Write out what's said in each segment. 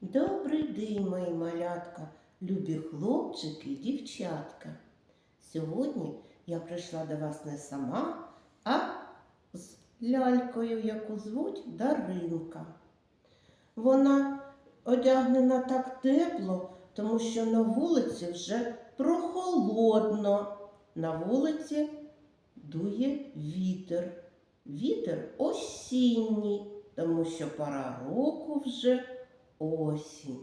Добрий день, мої малятка, любі хлопчики і дівчатка. Сьогодні я прийшла до вас не сама, а з лялькою, яку звуть Даринка. Вона одягнена так тепло, тому що на вулиці вже прохолодно. На вулиці дує вітер. Вітер осінній, тому що пора року вже осінь.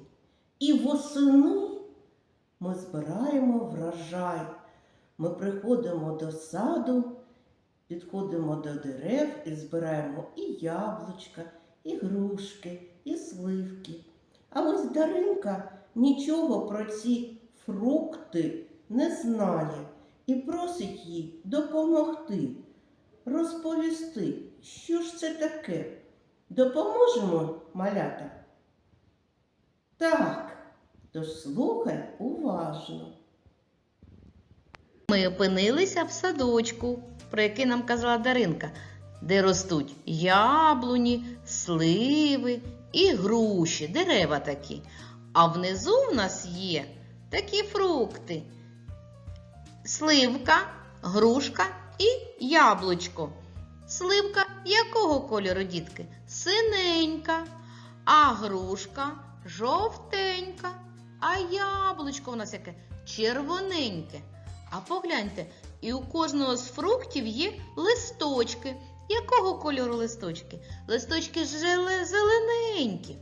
І восени ми збираємо врожай. Ми приходимо до саду, підходимо до дерев і збираємо і яблучка, і грушки, і сливки. А ось Даринка нічого про ці фрукти не знає і просить їй допомогти, розповісти, що ж це таке. Допоможемо, малята? Так, тож слухай уважно. Ми опинилися в садочку, про який нам казала Даринка, де ростуть яблуні, сливи і груші, дерева такі. А внизу в нас є такі фрукти: сливка, грушка і яблучко. Сливка якого кольору, дітки? Синенька, а грушка жовтенька, а яблучко у нас яке червоненьке. А погляньте, і у кожного з фруктів є листочки. Якого кольору листочки? Листочки зелененькі.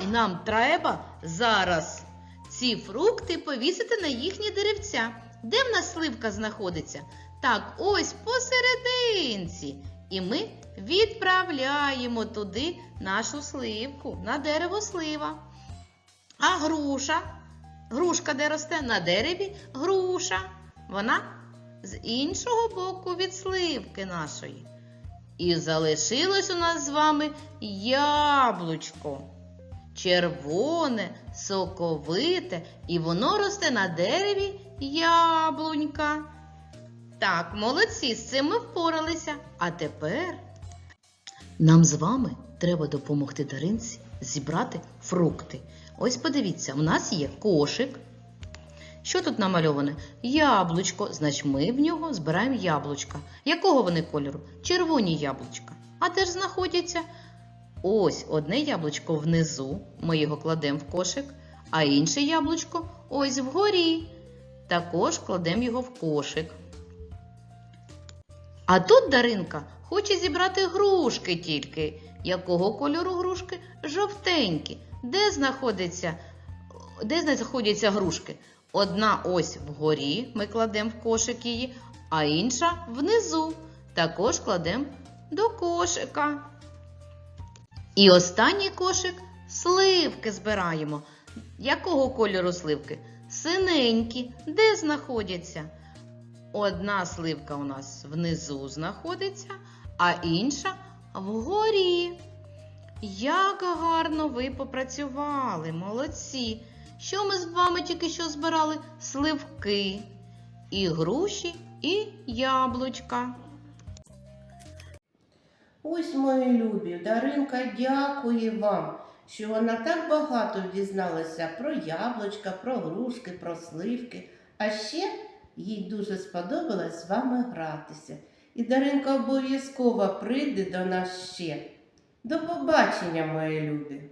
І нам треба зараз ці фрукти повісити на їхні деревця. Де в нас сливка знаходиться? Так, ось посерединці. І ми відправляємо туди нашу сливку на дерево слива. А груша? Грушка де росте? На дереві груша. Вона з іншого боку від сливки нашої. І залишилось у нас з вами яблучко. Червоне, соковите, і воно росте на дереві яблунька. Так, молодці, з цим ми впоралися. А тепер нам з вами треба допомогти Даринці зібрати фрукти. Ось подивіться, у нас є кошик. Що тут намальоване? Яблучко. Значить, ми в нього збираємо яблучка. Якого вони кольору? Червоні яблучка. А де ж знаходяться? Ось одне яблучко внизу. Ми його кладемо в кошик, а інше яблучко ось вгорі. Також кладемо його в кошик. А тут Даринка хоче зібрати грушки тільки. Якого кольору грушки? Жовтенькі. Де знаходиться, де знаходяться грушки? Одна ось вгорі, ми кладемо в кошик її, а інша внизу. Також кладемо до кошика. І останній кошик сливки збираємо. Якого кольору сливки? Синенькі. Де знаходяться? Одна сливка у нас внизу знаходиться, а інша вгорі. Як гарно ви попрацювали, молодці! Що ми з вами тільки що збирали? Сливки, і груші, і яблучка. Ось, мої любі, Даринка дякує вам, що вона так багато дізналася про яблучка, про грушки, про сливки. А ще їй дуже сподобалось з вами гратися. І Даринка обов'язково прийде до нас ще. До побачення, мої любі!